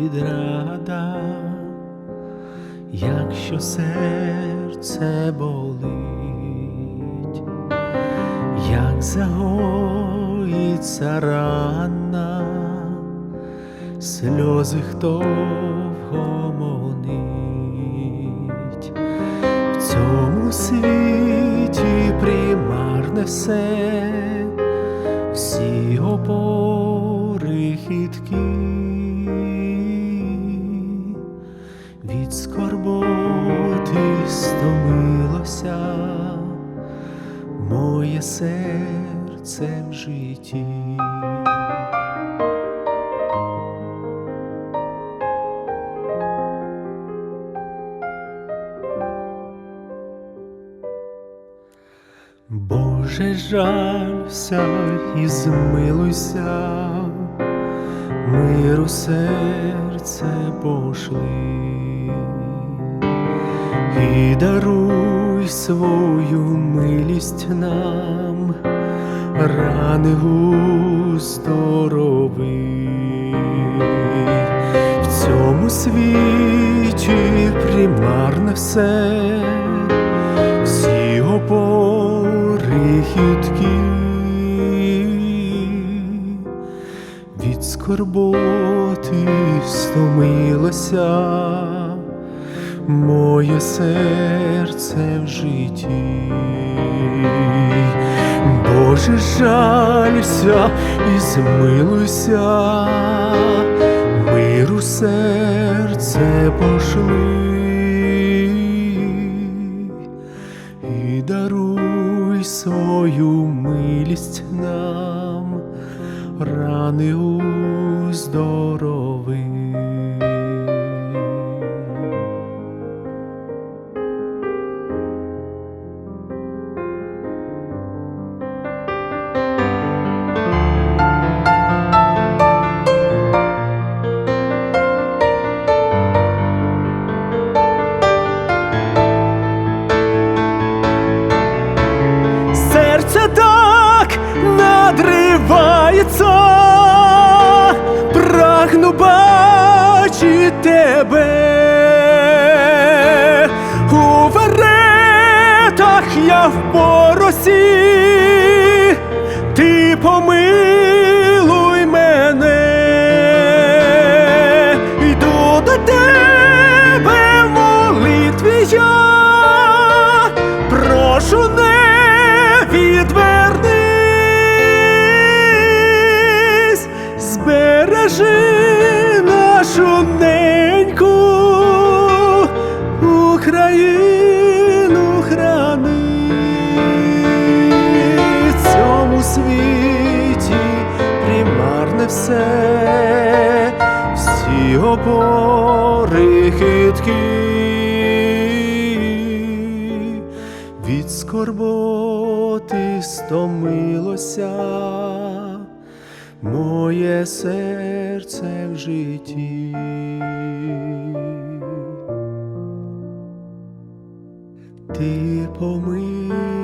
відрада, якщо серце болить, як загоїться рана, сльози хто вгомонить, в цьому світі примарне все. Стомилося. Моє серце в житті. Боже, жалься і змилуйся, миру серце пошли і даруй свою милість нам, рани уздорови. В цьому світі примарне все, всі опори хиткі від скорботи стомилося моє серце в житті. Боже, жалься і змилуйся, миру серце пошли і даруй свою милість нам, рани уздорови. Серце надривається, прагну бачити тебе. У веретах я в поросі, ти помилуй все, всі опори хиткі від скорботи стомилося моє серце в житті. Ти помилуй